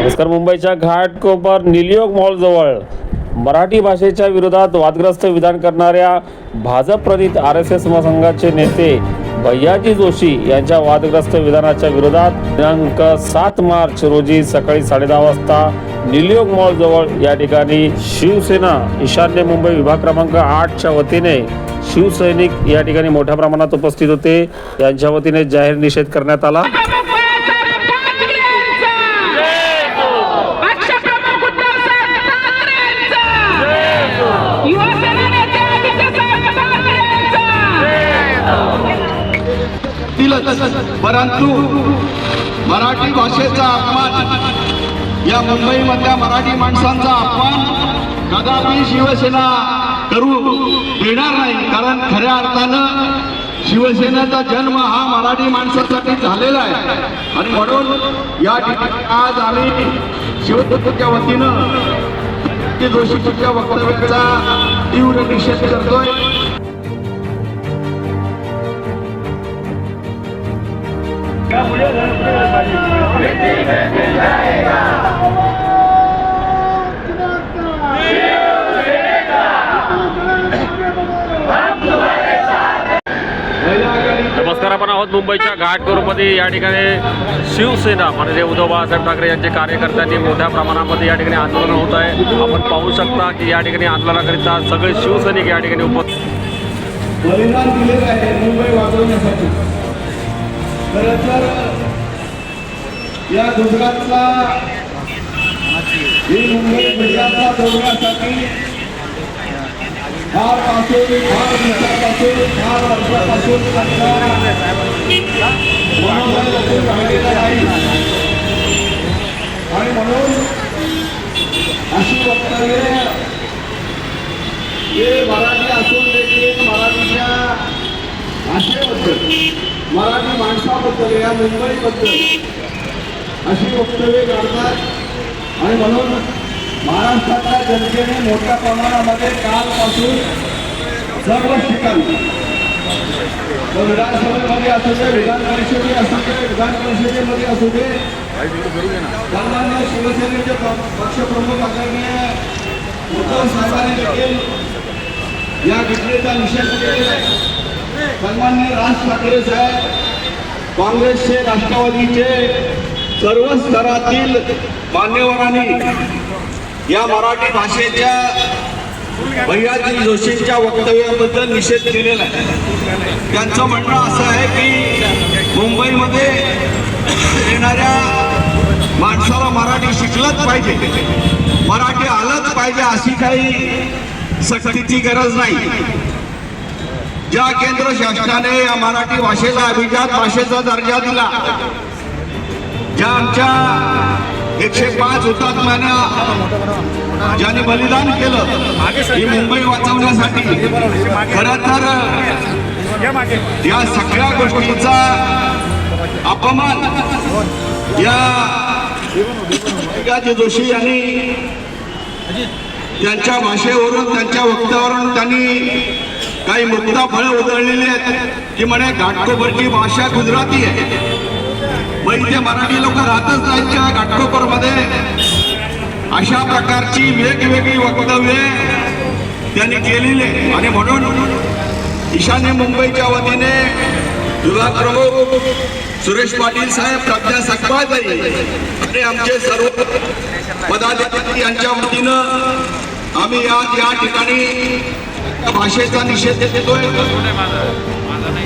नमस्कार मुंबईच्या घाटकोपर निलियोग मॉलजवळ मराठी भाषेच्या विरोधात वादग्रस्त विधान करणाऱ्या भाजप प्रणित आर एस एस महासंघाचे नेते भैयाजी जोशी यांच्या वादग्रस्त विधानाच्या विरोधात दिनांक सात मार्च रोजी सकाळी साडेदहा वाजता निलियोग मॉलजवळ या ठिकाणी शिवसेना ईशान्य मुंबई विभाग क्रमांक आठच्या वतीने शिवसैनिक या ठिकाणी मोठ्या प्रमाणात उपस्थित होते. यांच्या वतीने जाहीर निषेध करण्यात आला. दिलंच. परंतु मराठी भाषेचा अपमान या मुंबईमधल्या मराठी माणसांचा अपमान कदापि शिवसेना करू देणार नाही. कारण खऱ्या अर्थानं शिवसेनेचा जन्म हा मराठी माणसासाठी झालेला आहे. आणि म्हणून या ठिकाणी आज आम्ही शिवसेनेच्या वतीनं ते जोशीच्या वक्तव्याचा तीव्र निषेध करतोय. नमस्कार आपण आहोत मुंबईच्या घाटकोरमध्ये. या ठिकाणी शिवसेना म्हणजे उद्धव बाळासाहेब ठाकरे यांचे कार्यकर्त्यांनी मोठ्या प्रमाणामध्ये या ठिकाणी आंदोलन होत आहे. आपण पाहू शकता की या ठिकाणी आंदोलनाकरिता सगळे शिवसैनिक या ठिकाणी उपस्थित बलिदान दिलेलं आहे मुंबई वाचवण्यासाठी. खरं तर या गुजरातला ही मुंबई गुजरातला जोडण्यासाठी फारपासून फार दिवसापासून फार वर्षापासून राहिलेला नाही आणि म्हणून अशी वक्तव्य हे मराठी असून देखील मराठीच्या भाषेबद्दल मराठी माणसाबद्दल या मुंबईबद्दल अशी वक्तव्ये काढतात आणि म्हणून महाराष्ट्रातल्या जनतेने मोठ्या प्रमाणामध्ये कालपासून सर्व ठिकाणी विधानसभेमध्ये असू दे विधान परिषदे असू दे विधान परिषदेमध्ये असू दे सर्वांना शिवसेनेचे पक्षप्रमुख आदरणीय उद्धव साहेबांनी देखील या घटनेचा निषेध केलेला आहे. सन्मान्य राज ठाकरे साहेब काँग्रेसचे राष्ट्रवादीचे सर्व स्तरातील मान्यवरांनी या मराठी भाषेच्या भैयाजी जोशींच्या वक्तव्याबद्दल निषेध केलेला आहे. त्यांचं म्हणणं असं आहे की मुंबईमध्ये येणाऱ्या माणसाला मराठी शिकलंच पाहिजे. मराठी आलंच पाहिजे अशी काही सक्तीची गरज नाही. ज्या केंद्र शासनाने या मराठी भाषेला अभिजात भाषेचा दर्जा दिला ज्या आमच्या एकशे पाच हुतात्म्यांना ज्यांनी बलिदान केलं ही मुंबई वाचवण्यासाठी. खरं तर या सगळ्या गोष्टींचा अपमान या जोशी यांनी त्यांच्या भाषेवरून त्यांच्या वक्त्यावरून त्यांनी काही मुक्ता फळं उधळलेली आहेत. की म्हणे घाटकोपरची भाषा गुजराती आहे. मग इथे मराठी लोक राहतच नाहीत घाटकोपर घाटकोपरमध्ये अशा प्रकारची वेगवेगळी वक्तव्ये त्यांनी केलेले आहे आणि म्हणून ईशान्य मुंबईच्या वतीने विभाग प्रमुख सुरेश पाटील साहेब प्रज्ञा सकपाळताई आणि आमचे सर्व पदाधिकारी यांच्या वतीनं आम्ही आज या ठिकाणी भाषेचा निषेध देतोय.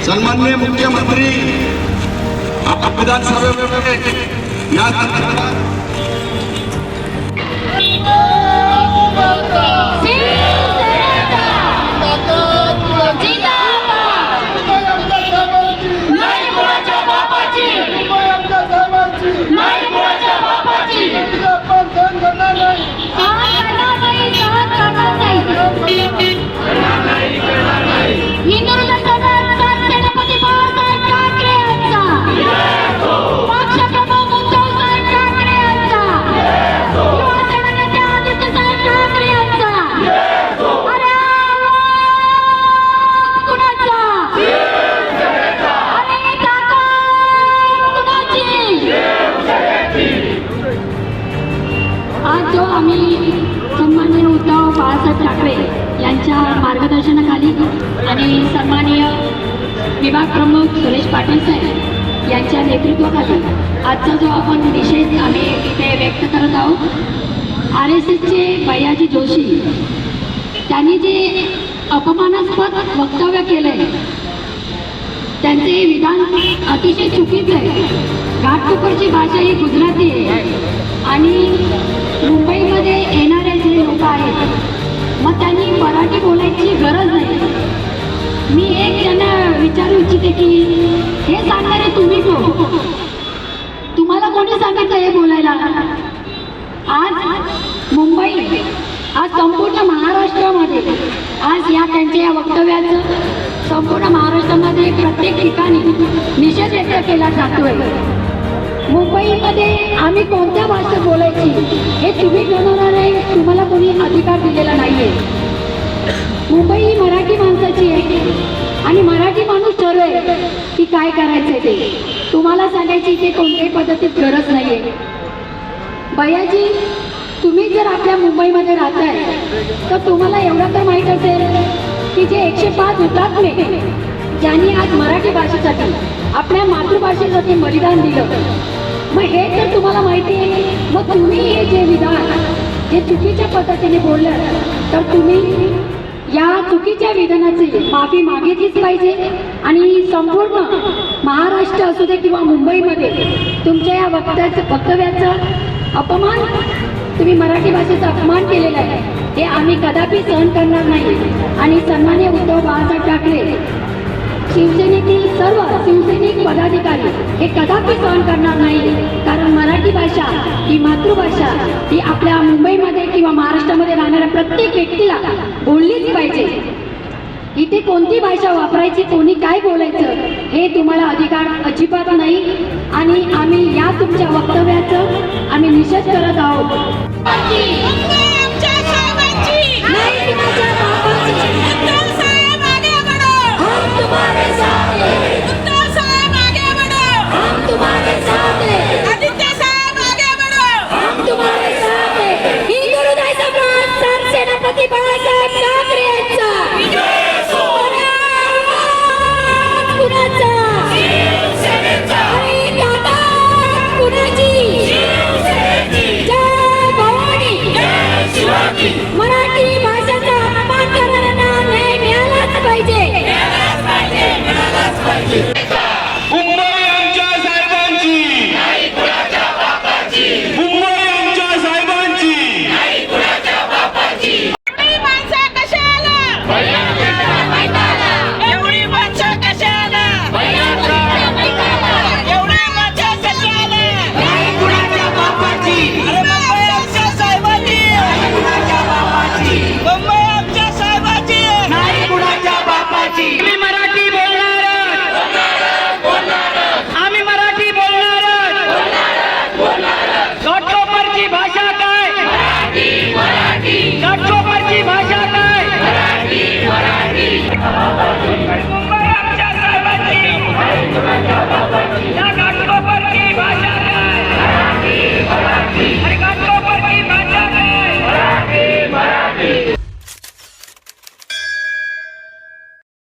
सन्मान्य मुख्यमंत्री विधानसभेमध्ये या यांच्या मार्गदर्शनाखाली आणि सन्माननीय विभाग प्रमुख सुरेश पाटील साहेब यांच्या नेतृत्वाखाली आजचा जो आपण निषेध आम्ही इथे व्यक्त करत आहोत आर एस एसचे भैयाजी जोशी त्यांनी जे अपमानास्पद वक्तव्य केलं आहे त्यांचे विधान अतिशय चुकीचं आहे. घाटकोपरची भाषा ही गुजराती आहे आणि मराठी बोलायची गरज नाही. मी एक त्यांना विचारू इच्छिते की हे सांगणारे तुम्ही कोण? तुम्हाला कोणी सांगितलं हे बोलायला? आज मुंबई आज संपूर्ण महाराष्ट्रामध्ये आज या त्यांच्या या वक्तव्याचं संपूर्ण महाराष्ट्रामध्ये प्रत्येक ठिकाणी निषेध व्यक्त केला जातोय. मुंबईमध्ये आम्ही कोणत्या भाषेत बोलायची? काय करायचंय ते? तुम्हाला सांगायची की कोणत्याही पद्धतीत गरज नाहीये. भैयाजी तुम्ही जर आपल्या मुंबईमध्ये राहताय तर तुम्हाला एवढं तर माहीत असेल की जे एकशे पाच हुतात्मे ज्यांनी आज मराठी भाषेसाठी आपल्या मातृभाषेसाठी बलिदान दिलं मग हे तर तुम्हाला माहिती आहे. मग तुम्ही हे जे विधान जे चुकीच्या पद्धतीने बोललं तर तुम्ही चुकीच्या विधानाची माफी मागितलीच पाहिजे. आणि संपूर्ण महाराष्ट्र असू दे किंवा मुंबईमध्ये तुमच्या या वक्त्याचं वक्तव्याचं अपमान तुम्ही मराठी भाषेचा अपमान केलेला आहे. हे आम्ही कदापि सहन करणार नाही. आणि सन्मान्य उद्धव बाळासाहेब ठाकरे शिवसेनेतील सर्व शिवसैनिक पदाधिकारी हे कदापि सहन करणार नाही. कारण मराठी भाषा ही मातृभाषा ही आपल्या मुंबईमध्ये किंवा महाराष्ट्रामध्ये राहणाऱ्या प्रत्येक व्यक्तीला बोललीच पाहिजे. इथे कोणती भाषा वापरायची कोणी काय बोलायचं हे तुम्हाला अधिकार अजिबात नाही. आणि आम्ही या तुमच्या वक्तव्याचं आम्ही निषेध करत आहोत. तुम्हारे साथ.